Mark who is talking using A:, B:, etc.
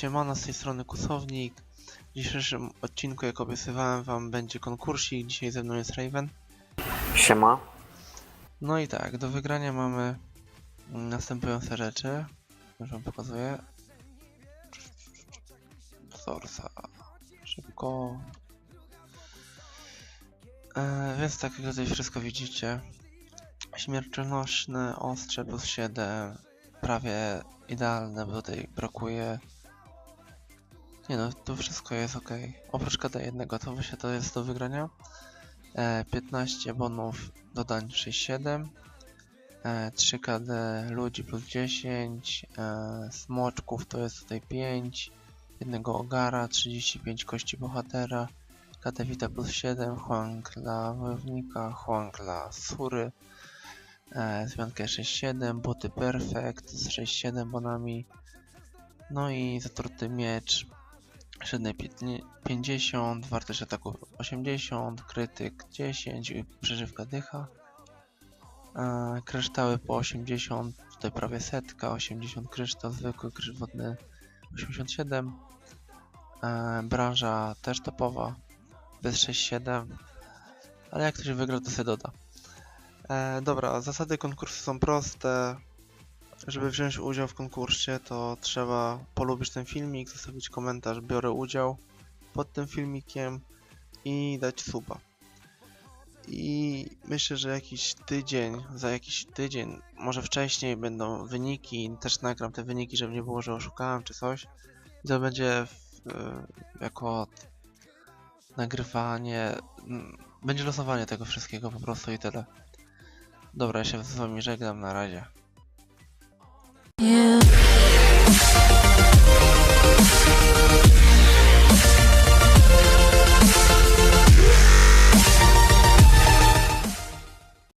A: Siemano, z tej strony Kusownik. W dzisiejszym odcinku, jak obiecywałem wam, będzie konkursik. Dzisiaj ze mną jest Raven.
B: Siema.
A: No i tak, do wygrania mamy następujące rzeczy. Już wam pokazuję. Sorsa. Szybko. E, więc tak jak tutaj wszystko widzicie. Śmiertelnośne ostrze plus 7. Prawie idealne, bo tutaj brakuje. Nie no, to wszystko jest ok. Oprócz KD jednego, to właśnie to jest do wygrania. E, 15 bonów dodań 6-7. E, 3 KD ludzi plus 10. E, smoczków to jest tutaj 5. Jednego ogara, 35 kości bohatera. KD Vita plus 7. Huang dla wojownika, Huang dla sury. E, zmiankę 6-7, boty perfect z 6-7 bonami. No i zatruty miecz średniej 50, wartość ataku 80, krytyk 10 i przeżywka dycha. E, kryształy po 80, tutaj prawie setka, 80 kryształ, zwykły kryształ wodny 87. E, branża też topowa, bez 6-7, ale jak ktoś wygra to sobie doda. E, dobra, zasady konkursu są proste. Żeby wziąć udział w konkursie, to trzeba polubić ten filmik, zostawić komentarz, biorę udział pod tym filmikiem i dać suba. I myślę, że jakiś tydzień, za jakiś tydzień, może wcześniej będą wyniki, też nagram te wyniki, żeby nie było, że oszukałem czy coś. I to będzie w, e, jako nagrywanie, będzie losowanie tego wszystkiego po prostu i tyle. Dobra, ja się z wami żegnam, na razie.
C: Yeah.